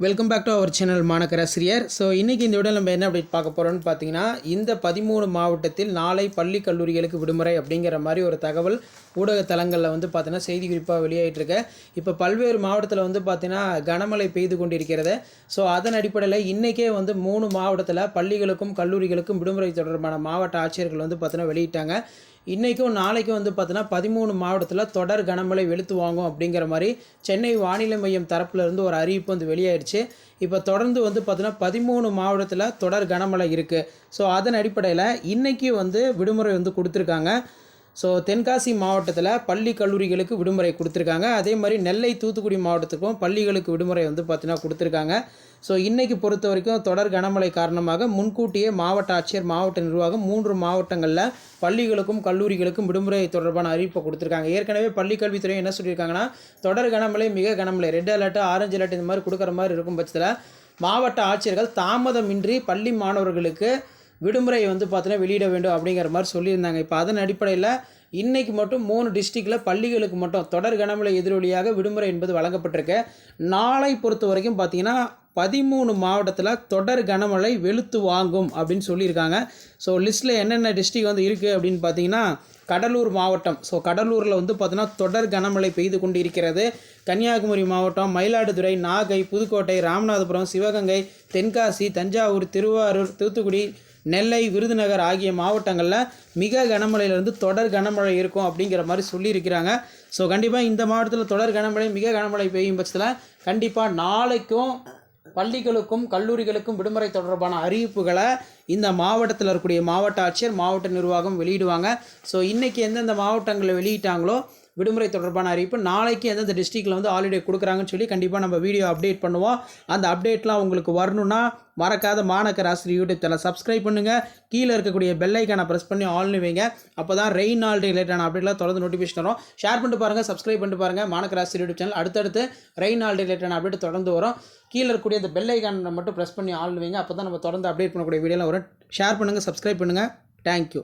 Welcome back to our channel மாணக்கராசிரியர் so இன்றைக்கி இந்த விட நம்ம என்ன அப்டேட் பார்க்க போகிறோம்னு பார்த்தீங்கன்னா இந்த பதிமூணு மாவட்டத்தில் நாளை பள்ளி கல்லூரிகளுக்கு விடுமுறை அப்படிங்கிற மாதிரி ஒரு தகவல் ஊடக தளங்களில் வந்து பார்த்தீங்கன்னா செய்தி குறிப்பாக வெளியாகிட்டுருக்கு இப்போ பல்வேறு மாவட்டத்தில் வந்து பார்த்தீங்கன்னா கனமழை பெய்து கொண்டிருக்கிறது. ஸோ அதன் அடிப்படையில் இன்றைக்கே வந்து மூணு மாவட்டத்தில் பள்ளிகளுக்கும் கல்லூரிகளுக்கும் விடுமுறை தொடர்பான மாவட்ட ஆட்சியர்கள் வந்து பார்த்தீங்கன்னா வெளியிட்டாங்க. இன்றைக்கும் நாளைக்கும் வந்து பார்த்தீங்கன்னா பதிமூணு மாவட்டத்தில் தொடர் கனமழை வெளுத்து வாங்கும் அப்படிங்கிற மாதிரி சென்னை வானிலை மையம் தரப்புலேருந்து ஒரு அறிவிப்பு வந்து வெளியாயிடுச்சு இப்போ தொடர்ந்து வந்து பார்த்தீங்கன்னா பதிமூணு மாவட்டத்தில் தொடர் கனமழை இருக்குது ஸோ அதன் அடிப்படையில் இன்றைக்கி வந்து விடுமுறை வந்து கொடுத்துருக்காங்க. ஸோ தென்காசி மாவட்டத்தில் பள்ளி கல்லூரிகளுக்கு விடுமுறை கொடுத்துருக்காங்க. அதே மாதிரி நெல்லை தூத்துக்குடி மாவட்டத்துக்கும் பள்ளிகளுக்கு விடுமுறை வந்து பார்த்தீங்கன்னா கொடுத்துருக்காங்க. ஸோ இன்றைக்கி பொறுத்த வரைக்கும் தொடர் கனமழை காரணமாக முன்கூட்டியே மாவட்ட ஆட்சியர் மாவட்ட நிர்வாகம் மூன்று மாவட்டங்களில் பள்ளிகளுக்கும் கல்லூரிகளுக்கும் விடுமுறை தொடர்பான அறிவிப்பை கொடுத்துருக்காங்க. ஏற்கனவே பள்ளி கல்வித்துறை என்ன சொல்லியிருக்காங்கன்னா தொடர் கனமழை மிக கனமழை ரெட் அலர்ட்டு ஆரஞ்சு அலர்ட் இந்த மாதிரி கொடுக்குற மாதிரி இருக்கும் பட்சத்தில் மாவட்ட ஆட்சியர்கள் தாமதமின்றி பள்ளி மாணவர்களுக்கு விடுமுறை வந்து பார்த்தீங்கன்னா வெளியிட வேண்டும் அப்படிங்கிற மாதிரி சொல்லியிருந்தாங்க. இப்போ அதன் அடிப்படையில் இன்றைக்கு மட்டும் மூணு டிஸ்ட்ரிக்டில் பள்ளிகளுக்கு மட்டும் தொடர் கனமழை எதிரொலியாக விடுமுறை என்பது வழங்கப்பட்டிருக்கு. நாளை பொறுத்த வரைக்கும் பார்த்தீங்கன்னா பதிமூணு மாவட்டத்தில் தொடர் கனமழை வெளுத்து வாங்கும் அப்படின்னு சொல்லியிருக்காங்க. ஸோ லிஸ்ட்டில் என்னென்ன டிஸ்ட்ரிக் வந்து இருக்குது அப்படின்னு பார்த்தீங்கன்னா கடலூர் மாவட்டம். ஸோ கடலூரில் வந்து பார்த்தீங்கன்னா தொடர் கனமழை பெய்து கொண்டு இருக்கிறது கன்னியாகுமரி மாவட்டம் மயிலாடுதுறை நாகை புதுக்கோட்டை ராமநாதபுரம் சிவகங்கை தென்காசி தஞ்சாவூர் திருவாரூர் தூத்துக்குடி நெல்லை விருதுநகர் ஆகிய மாவட்டங்களில் மிக கனமழையிலிருந்து தொடர் கனமழை இருக்கும் அப்படிங்கிற மாதிரி சொல்லியிருக்கிறாங்க. ஸோ கண்டிப்பாக இந்த மாவட்டத்தில் தொடர் கனமழை மிக கனமழை பெய்யும் பட்சத்தில் கண்டிப்பாக நாளைக்கும் பள்ளிகளுக்கும் கல்லூரிகளுக்கும் விடுமுறை தொடர்பான அறிவிப்புகளை இந்த மாவட்டத்தில் இருக்கக்கூடிய மாவட்ட ஆட்சியர் மாவட்ட நிர்வாகம் வெளியிடுவாங்க. ஸோ இன்றைக்கி எந்தெந்த மாவட்டங்களில் வெளியிட்டாங்களோ விடுமுறை தொடர்பான அறிவிப்பு. நாளைக்கு எந்தெந்த டிஸ்ட்ரிக்டில் வந்து ஹாலிடே கொடுக்குறாங்கன்னு சொல்லி கண்டிப்பாக நம்ம வீடியோ அப்டேட் பண்ணுவோம். அந்த அப்டேட்லாம் உங்களுக்கு வரணும்னா மறக்காத மாணக்கர் ஆசிரியர் யூடியூப் சேனல் சப்ஸ்கிரைப் பண்ணுங்கள் கீழே இருக்கக்கூடிய பெல்லைக்கான ப்ரெஸ் பண்ணி ஆல்னு வைங்க. அப்போ தான் ரெயின் நாள் ரிலேட்டான அப்டேட்லாம் தொடர்ந்து நோட்டிஃபிகேஷன் வரும். ஷேர் பண்ணிட்டு பாருங்கள் சப்ஸ்கிரைப் பண்ணிட்டு பாருங்கள் மாணக்கர் ஆசிரியர் யூடியூப் சேனல் அடுத்தடுத்து ரெயின் நாள் ரிலேட்டான அப்டேட் தொடர்ந்து வரும். கீழே இருக்கக்கூடிய அந்த பெல்லைக்கான மட்டும் ப்ரெஸ் பண்ணி ஆள்னு வைங்க. அப்போ தான் நம்ம தொடர்ந்து அப்டேட் பண்ணக்கூடிய வீடியோலாம் வரும். ஷேர் பண்ணுங்கள் சப்ஸ்கிரைப் பண்ணுங்கள் தேங்க்யூ